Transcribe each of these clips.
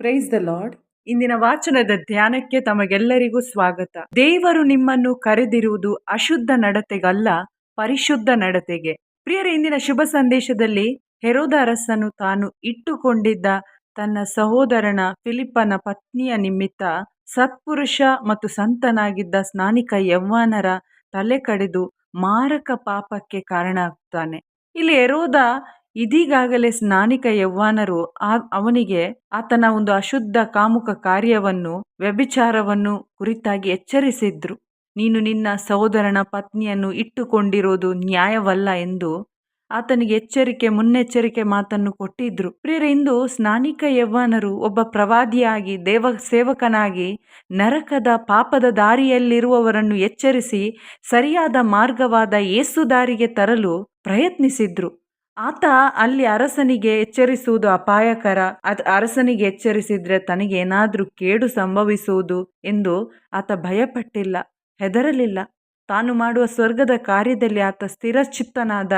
Price the lord ಇಂದಿನ ವಾಚನದ ಧ್ಯಾನಕ್ಕೆ ತಮಗೆಲ್ಲರಿಗೂ ಸ್ವಾಗತ. ದೇವರು ನಿಮ್ಮನ್ನು ಕರೆದಿರುವುದು ಅಶುದ್ಧ ನಡತೆಗಲ್ಲ, ಪರಿಶುದ್ಧ ನಡತೆಗೆ. ಪ್ರಿಯರ, ಇಂದಿನ ಶುಭ ಸಂದೇಶದಲ್ಲಿ ಹೆರೋದ ಅರಸನು ತಾನು ಇಟ್ಟುಕೊಂಡಿದ್ದ ತನ್ನ ಸಹೋದರನ ಫಿಲಿಪ್ಪನ ಪತ್ನಿಯ ನಿಮಿತ್ತ ಸತ್ಪುರುಷ ಮತ್ತು ಸಂತನಾಗಿದ್ದ ಸ್ನಾನಿಕ ಯವ್ವಾನರ ತಲೆ ಕಡಿದು ಮಾರಕ ಪಾಪಕ್ಕೆ ಕಾರಣ ಆಗ್ತಾನೆ ಇಲ್ಲಿ ಹೆರೋದ ಇದೀಗಾಗಲೇ ಸ್ನಾನಿಕ ಯವ್ವಾನರು ಆ, ಅವನಿಗೆ ಆತನ ಒಂದು ಅಶುದ್ಧ ಕಾಮುಕ ಕಾರ್ಯವನ್ನು, ವ್ಯಭಿಚಾರವನ್ನು ಕುರಿತಾಗಿ ಎಚ್ಚರಿಸಿದ್ರು. ನೀನು ನಿನ್ನ ಸಹೋದರನ ಪತ್ನಿಯನ್ನು ಇಟ್ಟುಕೊಂಡಿರೋದು ನ್ಯಾಯವಲ್ಲ ಎಂದು ಆತನಿಗೆ ಎಚ್ಚರಿಕೆ, ಮುನ್ನೆಚ್ಚರಿಕೆ ಮಾತನ್ನು ಕೊಟ್ಟಿದ್ರು. ಪ್ರಿಯರ, ಇಂದು ಸ್ನಾನಿಕ ಯವ್ವಾನರು ಒಬ್ಬ ಪ್ರವಾದಿಯಾಗಿ, ದೇವ ಸೇವಕನಾಗಿ, ನರಕದ ಪಾಪದ ದಾರಿಯಲ್ಲಿರುವವರನ್ನು ಎಚ್ಚರಿಸಿ, ಸರಿಯಾದ ಮಾರ್ಗವಾದ ಏಸು ದಾರಿಗೆ ತರಲು ಪ್ರಯತ್ನಿಸಿದ್ರು. ಆತ ಅಲ್ಲಿ ಅರಸನಿಗೆ ಎಚ್ಚರಿಸುವುದು ಅಪಾಯಕರ. ಅದ್, ಅರಸನಿಗೆ ಎಚ್ಚರಿಸಿದ್ರೆ ತನಗೆ ಏನಾದರೂ ಕೇಡು ಸಂಭವಿಸುವುದು ಎಂದು ಆತ ಭಯಪಟ್ಟಿಲ್ಲ, ಹೆದರಲಿಲ್ಲ. ತಾನು ಮಾಡುವ ಸ್ವರ್ಗದ ಕಾರ್ಯದಲ್ಲಿ ಆತ ಸ್ಥಿರಚಿತ್ತನಾದ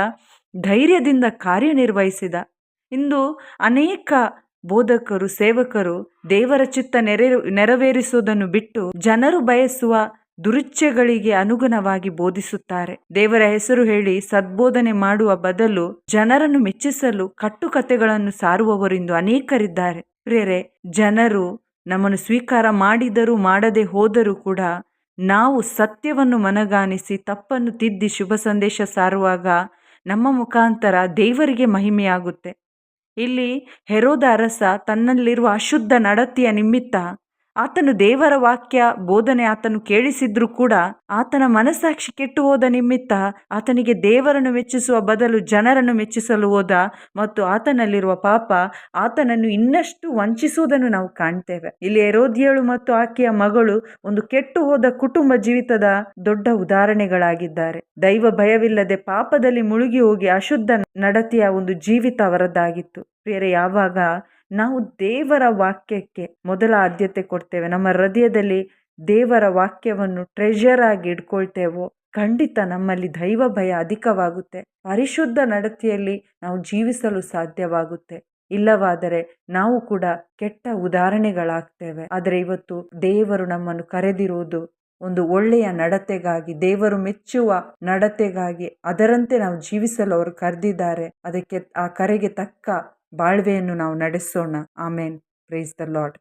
ಧೈರ್ಯದಿಂದ ಕಾರ್ಯನಿರ್ವಹಿಸಿದ. ಇಂದು ಅನೇಕ ಬೋಧಕರು, ಸೇವಕರು ದೇವರ ಚಿತ್ತ ನೆರೆ, ನೆರವೇರಿಸುವುದನ್ನು ಬಿಟ್ಟು ಜನರು ಬಯಸುವ ದುರುಚ್ಛೆಗಳಿಗೆ ಅನುಗುಣವಾಗಿ ಬೋಧಿಸುತ್ತಾರೆ. ದೇವರ ಹೆಸರು ಹೇಳಿ ಸದ್ಬೋಧನೆ ಮಾಡುವ ಬದಲು ಜನರನ್ನು ಮೆಚ್ಚಿಸಲು ಕಟ್ಟುಕತೆಗಳನ್ನು ಸಾರುವವರೆಂದು ಅನೇಕರಿದ್ದಾರೆ. ಪ್ರಿಯರೇ ಜನರು ನಮ್ಮನ್ನು ಸ್ವೀಕಾರ ಮಾಡಿದರೂ ಮಾಡದೆ ಹೋದರೂ ಕೂಡ ನಾವು ಸತ್ಯವನ್ನು ಮನಗಾಣಿಸಿ ತಪ್ಪನ್ನು ತಿದ್ದಿ ಶುಭ ಸಂದೇಶ ಸಾರುವಾಗ ನಮ್ಮ ಮುಖಾಂತರ ದೇವರಿಗೆ ಮಹಿಮೆಯಾಗುತ್ತೆ. ಇಲ್ಲಿ ಹೆರೋದ ಅರಸ ತನ್ನಲ್ಲಿರುವ ಅಶುದ್ಧ ನಡತಿಯ ನಿಮಿತ್ತ ಆತನು ದೇವರ ವಾಕ್ಯ, ಬೋಧನೆ ಆತನು ಕೇಳಿಸಿದ್ರು ಕೂಡ ಆತನ ಮನಸ್ಸಾಕ್ಷಿ ಕೆಟ್ಟು ಹೋದ ನಿಮಿತ್ತ ಆತನಿಗೆ ದೇವರನ್ನು ಮೆಚ್ಚಿಸುವ ಬದಲು ಜನರನ್ನು ಮೆಚ್ಚಿಸಲು ಹೋದ ಮತ್ತು ಆತನಲ್ಲಿರುವ ಪಾಪ ಆತನನ್ನು ಇನ್ನಷ್ಟು ವಂಚಿಸುವುದನ್ನು ನಾವು ಕಾಣ್ತೇವೆ. ಇಲ್ಲಿ ಎರೋದಿಯಳು ಮತ್ತು ಆಕೆಯ ಮಗಳು ಒಂದು ಕೆಟ್ಟು ಹೋದ ಕುಟುಂಬ ಜೀವಿತದ ದೊಡ್ಡ ಉದಾಹರಣೆಗಳಾಗಿದ್ದಾರೆ. ದೈವ ಭಯವಿಲ್ಲದೆ ಪಾಪದಲ್ಲಿ ಮುಳುಗಿ ಹೋಗಿ ಅಶುದ್ಧ ನಡತಿಯ ಒಂದು ಜೀವಿತ ಅವರದ್ದಾಗಿತ್ತು. ಬೇರೆ ಯಾವಾಗ ನಾವು ದೇವರ ವಾಕ್ಯಕ್ಕೆ ಮೊದಲ ಆದ್ಯತೆ ಕೊಡ್ತೇವೆ. ನಮ್ಮ ಹೃದಯದಲ್ಲಿ ದೇವರ ವಾಕ್ಯವನ್ನು ಟ್ರೆಜರ್ ಆಗಿ ಇಟ್ಕೊಳ್ತೇವೋ ಖಂಡಿತ ನಮ್ಮಲ್ಲಿ ದೈವ ಭಯ ಅಧಿಕವಾಗುತ್ತೆ. ಪರಿಶುದ್ಧ ನಡತೆಯಲ್ಲಿ ನಾವು ಜೀವಿಸಲು ಸಾಧ್ಯವಾಗುತ್ತೆ. ಇಲ್ಲವಾದರೆ ನಾವು ಕೂಡ ಕೆಟ್ಟ ಉದಾಹರಣೆಗಳಾಗ್ತೇವೆ. ಆದರೆ ಇವತ್ತು ದೇವರು ನಮ್ಮನ್ನು ಕರೆದಿರುವುದು ಒಂದು ಒಳ್ಳೆಯ ನಡತೆಗಾಗಿ, ದೇವರು ಮೆಚ್ಚುವ ನಡತೆಗಾಗಿ ಅದರಂತೆ ನಾವು ಜೀವಿಸಲು ಅವರು ಕರೆದಿದ್ದಾರೆ. ಅದಕ್ಕೆ ಆ ಕರೆಗೆ ತಕ್ಕ ಬಾಳ್ವೆಯನ್ನು ನಾವು ನಡೆಸೋಣ. ಆಮೇನ್. Praise the lord